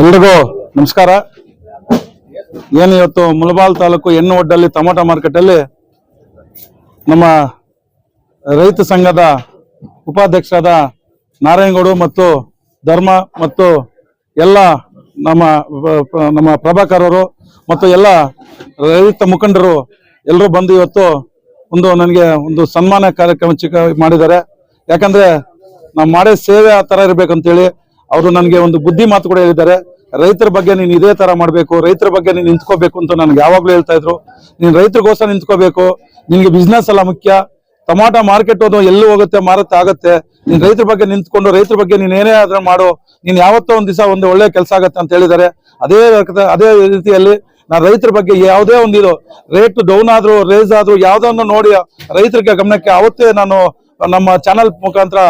ಎಲ್ರಿಗೂ ನಮಸ್ಕಾರ. ಏನು ಇವತ್ತು ಮುಲಬಾಲ್ ತಾಲೂಕು ಹೆಣ್ಣು ಒಡ್ಡಲ್ಲಿ ಟೊಮೊಟೊ ಮಾರ್ಕೆಟಲ್ಲಿ ನಮ್ಮ ರೈತ ಸಂಘದ ಉಪಾಧ್ಯಕ್ಷರಾದ ನಾರಾಯಣಗೌಡು ಮತ್ತು ಧರ್ಮ ಮತ್ತು ಎಲ್ಲ ನಮ್ಮ ನಮ್ಮ ಪ್ರಭಾಕರ್ ಅವರು ಮತ್ತು ಎಲ್ಲ ರೈತ ಮುಖಂಡರು ಎಲ್ಲರೂ ಬಂದು ಇವತ್ತು ಒಂದು ನನಗೆ ಒಂದು ಸನ್ಮಾನ ಕಾರ್ಯಕ್ರಮ ಚಿಕ್ಕ ಮಾಡಿದ್ದಾರೆ. ಯಾಕಂದ್ರೆ ನಾವು ಮಾಡೋ ಸೇವೆ ಆ ಥರ ಇರ್ಬೇಕಂತೇಳಿ ಅವರು ನನಗೆ ಒಂದು ಬುದ್ಧಿ ಮಾತು ಕೂಡ ಹೇಳಿದ್ದಾರೆ. ರೈತರ ಬಗ್ಗೆ ನೀನು ಇದೇ ತರ ಮಾಡಬೇಕು, ರೈತರ ಬಗ್ಗೆ ನೀನು ನಿಂತ್ಕೋಬೇಕು ಅಂತ ನನಗೆ ಯಾವಾಗಲೂ ಹೇಳ್ತಾ ಇದ್ರು. ನೀನು ರೈತರಿಗೋಸ್ಕರ ನಿಂತ್ಕೋಬೇಕು, ನಿನ್ಗೆ ಬಿಸ್ನೆಸ್ ಎಲ್ಲ ಮುಖ್ಯ. ಟೊಮಾಟೊ ಮಾರ್ಕೆಟ್ ಅದು ಎಲ್ಲೂ ಹೋಗುತ್ತೆ, ಮಾರುತ್ತೆ, ಆಗುತ್ತೆ. ನೀನ್ ರೈತರ ಬಗ್ಗೆ ನಿಂತ್ಕೊಂಡು, ರೈತರ ಬಗ್ಗೆ ನೀನ್ ಏನೇ ಆದ್ರೂ ಮಾಡು. ನೀನ್ ಯಾವತ್ತೋ ಒಂದ್ ದಿವಸ ಒಂದು ಒಳ್ಳೆ ಕೆಲಸ ಆಗತ್ತೆ ಅಂತ ಹೇಳಿದ್ದಾರೆ. ಅದೇ ಅದೇ ರೀತಿಯಲ್ಲಿ ನಾನು ರೈತರ ಬಗ್ಗೆ ಯಾವುದೇ ಒಂದು ಇದು ರೇಟ್ ಡೌನ್ ಆದ್ರೂ ರೇಸ್ ಆದ್ರೂ, ಯಾವ್ದನ್ನು ನೋಡಿ ರೈತರಿಗೆ ಗಮನಕ್ಕೆ, ಅವತ್ತೇ ನಾನು ನಮ್ಮ ಚಾನಲ್ ಮುಖಾಂತರ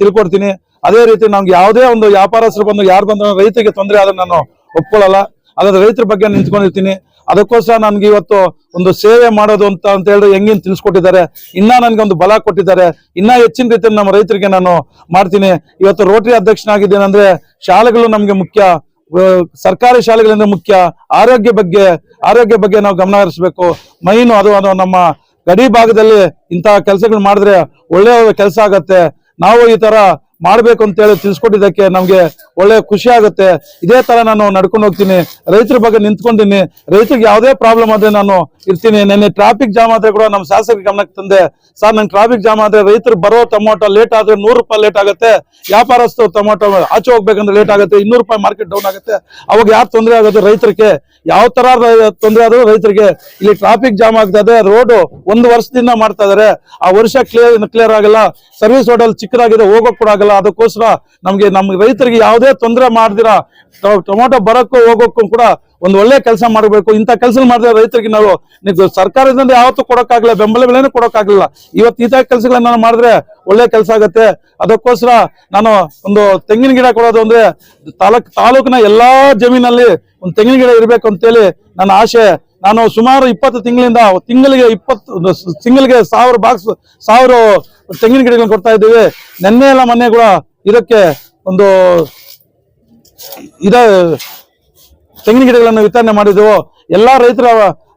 ತಿಳ್ಕೊಡ್ತೀನಿ. ಅದೇ ರೀತಿ ನಮ್ಗೆ ಯಾವುದೇ ಒಂದು ವ್ಯಾಪಾರಸ್ಥರು ಬಂದು ಯಾರು ಬಂದ್ರು ರೈತರಿಗೆ ತೊಂದರೆ ಆದ್ರೆ ನಾನು ಒಪ್ಕೊಳ್ಳಲ್ಲ. ಅದ್ರ ರೈತರ ಬಗ್ಗೆ ನಿಂತ್ಕೊಂಡಿರ್ತೀನಿ. ಅದಕ್ಕೋಸ್ಕರ ನನ್ಗೆ ಇವತ್ತು ಒಂದು ಸೇವೆ ಮಾಡೋದು ಅಂತ ಅಂತ ಹೇಳಿ ಹೆಂಗಿನ್ ತಿಳಿಸ್ಕೊಟ್ಟಿದ್ದಾರೆ. ಇನ್ನ ನನ್ಗೆ ಒಂದು ಬಲ ಕೊಟ್ಟಿದ್ದಾರೆ. ಇನ್ನ ಹೆಚ್ಚಿನ ರೀತಿಯಲ್ಲಿ ನಮ್ಮ ರೈತರಿಗೆ ನಾನು ಮಾಡ್ತೀನಿ. ಇವತ್ತು ರೋಟರಿ ಅಧ್ಯಕ್ಷನಾಗಿದ್ದೇನೆ ಅಂದ್ರೆ ಶಾಲೆಗಳು ನಮ್ಗೆ ಮುಖ್ಯ. ಸರ್ಕಾರಿ ಶಾಲೆಗಳಿಂದ ಮುಖ್ಯ. ಆರೋಗ್ಯ ಬಗ್ಗೆ ಆರೋಗ್ಯ ಬಗ್ಗೆ ನಾವು ಗಮನ ಹರಿಸಬೇಕು. ಮೈನು ಅದು ಅದು ನಮ್ಮ ಗಡಿ ಭಾಗದಲ್ಲಿ ಇಂತಹ ಕೆಲಸಗಳು ಮಾಡಿದ್ರೆ ಒಳ್ಳೆಯ ಕೆಲಸ ಆಗತ್ತೆ. ನಾವು ಈ ತರ ಮಾಡ್ಬೇಕು ಅಂತ ಹೇಳಿ ತಿಳಿಸ್ಕೊಟ್ಟಿದ್ದಕ್ಕೆ ನಮ್ಗೆ ಒಳ್ಳೆ ಖುಷಿ ಆಗುತ್ತೆ. ಇದೇ ತರ ನಾನು ನಡ್ಕೊಂಡು ಹೋಗ್ತೀನಿ. ರೈತರ ಬಗ್ಗೆ ನಿಂತ್ಕೊಂಡಿನಿ ರೈತರಿಗೆ ಯಾವುದೇ ಪ್ರಾಬ್ಲಮ್ ಆದ್ರೆ ನಾನು ಇರ್ತೀನಿ. ನೆನ್ನೆ ಟ್ರಾಫಿಕ್ ಜಾಮ್ ಆದ್ರೆ ಕೂಡ ನಮ್ಮ ಶಾಸಕರ ಗಮನಕ್ಕೆ ತಂದೆ. ಸರ್, ನಂಗೆ ಟ್ರಾಫಿಕ್ ಜಾಮ್ ಆದ್ರೆ ರೈತರು ಬರೋ ಟೊಮೊಟೊ ಲೇಟ್ ಆದ್ರೆ ನೂರು ರೂಪಾಯಿ ಲೇಟ್ ಆಗುತ್ತೆ. ವ್ಯಾಪಾರಸ್ಥರು ಟೊಮೊಟೊ ಆಚೆ ಹೋಗ್ಬೇಕಂದ್ರೆ ಲೇಟ್ ಆಗುತ್ತೆ. ಇನ್ನೂರು ರೂಪಾಯಿ ಮಾರ್ಕೆಟ್ ಡೌನ್ ಆಗುತ್ತೆ. ಅವಾಗ ಯಾರು ತೊಂದರೆ ಆಗುತ್ತೆ ರೈತರಿಗೆ? ಯಾವ ತರ ತೊಂದರೆ ಆದ್ರೂ ರೈತರಿಗೆ. ಇಲ್ಲಿ ಟ್ರಾಫಿಕ್ ಜಾಮ್ ಆಗ್ತದೆ ರೋಡ್ ಒಂದು ವರ್ಷದಿಂದ ಮಾಡ್ತಾ ಇದಾರೆ. ಆ ವರ್ಷ ಕ್ಲಿಯರ್ ಕ್ಲಿಯರ್ ಆಗಲ್ಲ. ಸರ್ವಿಸ್ ರೋಡ್ ಅಲ್ಲಿ ಚಿಕ್ಕದಾಗಿದೆ. ಹೋಗೋಕ್ ಕೂಡ ಅದಕ್ಕೋಸ್ಕರ ನಮ್ಗೆ ನಮ್ ರೈತರಿಗೆ ಯಾವುದೇ ತೊಂದರೆ ಮಾಡ್ದಿರಾ ಟೊಮೊಟೊ ಬರೋಕ್ಕೂ ಹೋಗೋಕ್ಕೂ ಕೂಡ ಒಂದು ಒಳ್ಳೆ ಕೆಲಸ ಮಾಡಬೇಕು. ಇಂಥ ಕೆಲಸ ಮಾಡಿದ್ರೆ ರೈತರಿಗೆ ನಾವು ಸರ್ಕಾರದಿಂದ ಯಾವತ್ತೂ ಕೊಡಕ್ಕಾಗಲ್ಲ ಬೆಂಬಲ ಬೆಲೆನೂ ಕೊಡಕ್ಕಾಗಲ್ಲ ಇವತ್ತು ಈ ತರ ಕೆಲಸಗಳನ್ನ ನಾನು ಮಾಡಿದ್ರೆ ಒಳ್ಳೆ ಕೆಲಸ ಆಗತ್ತೆ. ಅದಕ್ಕೋಸ್ಕರ ನಾನು ಒಂದು ತೆಂಗಿನ ಗಿಡ ಕೊಡೋದು ಅಂದ್ರೆ ತಾಲೂಕ್, ತಾಲೂಕಿನ ಎಲ್ಲಾ ಜಮೀನಲ್ಲಿ ಒಂದು ತೆಂಗಿನ ಗಿಡ ಇರ್ಬೇಕು ಅಂತೇಳಿ ನನ್ನ ಆಸೆ ನಾನು ಸುಮಾರು ಇಪ್ಪತ್ತು ತಿಂಗಳಿಂದ ತಿಂಗಳಿಗೆ ಇಪ್ಪತ್ತು, ತಿಂಗಳಿಗೆ ಸಾವಿರ ಬಾಕ್ಸ್, ಸಾವಿರ ತೆಂಗಿನ ಗಿಡಗಳನ್ನ ಕೊಡ್ತಾ ಇದ್ದೀವಿ. ನೆನ್ನೆ ಎಲ್ಲ ಮೊನ್ನೆ ಕೂಡ ಇದಕ್ಕೆ ಒಂದು ಇದ ತೆಂಗಿನ ಗಿಡಗಳನ್ನು ವಿತರಣೆ ಮಾಡಿದೆವು ಎಲ್ಲಾ ರೈತರ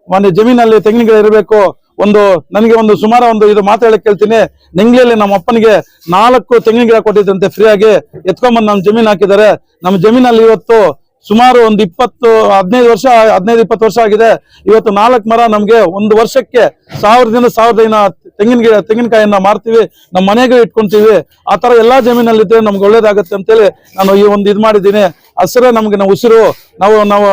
ಮನೆ ಜಮೀನಲ್ಲಿ ತೆಂಗಿನ ಗಿಡ ಇರಬೇಕು. ಒಂದು, ನನಗೆ ಒಂದು ಸುಮಾರು ಒಂದು ಇದು ಮಾತಾಡಕ್ಕೆ ಕೇಳ್ತೀನಿ. ನೆಂಗ್ಲಿಯಲ್ಲಿ ನಮ್ಮ ಅಪ್ಪನಿಗೆ ನಾಲ್ಕು ತೆಂಗಿನ ಗಿಡ ಕೊಟ್ಟಿದ್ದಂತೆ ಫ್ರೀ ಆಗಿ ಎತ್ಕೊಂಡ್ಬಂದು ನಮ್ಮ ಜಮೀನು ಹಾಕಿದ್ದಾರೆ. ನಮ್ಮ ಜಮೀನಲ್ಲಿ ಇವತ್ತು ಸುಮಾರು ಒಂದು ಇಪ್ಪತ್ತು, ಹದಿನೈದು ವರ್ಷ, ಹದಿನೈದು, ಇಪ್ಪತ್ತು ವರ್ಷ ಆಗಿದೆ. ಇವತ್ತು ನಾಲ್ಕು ಮರ ನಮಗೆ ಒಂದು ವರ್ಷಕ್ಕೆ ಸಾವಿರದಿಂದ ಸಾವಿರದ ತೆಂಗಿನ ಗಿಡ, ತೆಂಗಿನಕಾಯಿಯನ್ನ ಮಾರ್ತೀವಿ. ನಮ್ಮ ಮನೆಗೆ ಇಟ್ಕೊಂತೀವಿ. ಆ ಥರ ಎಲ್ಲಾ ಜಮೀನಲ್ಲಿ ಇದ್ರೆ ನಮ್ಗೆ ಒಳ್ಳೇದಾಗುತ್ತೆ ಅಂತೇಳಿ ನಾನು ಈ ಒಂದು ಇದು ಮಾಡಿದ್ದೀನಿ. ಹಸಿರೇ ನಮ್ಗೆ ನಾವು ಉಸಿರು. ನಾವು ನಾವು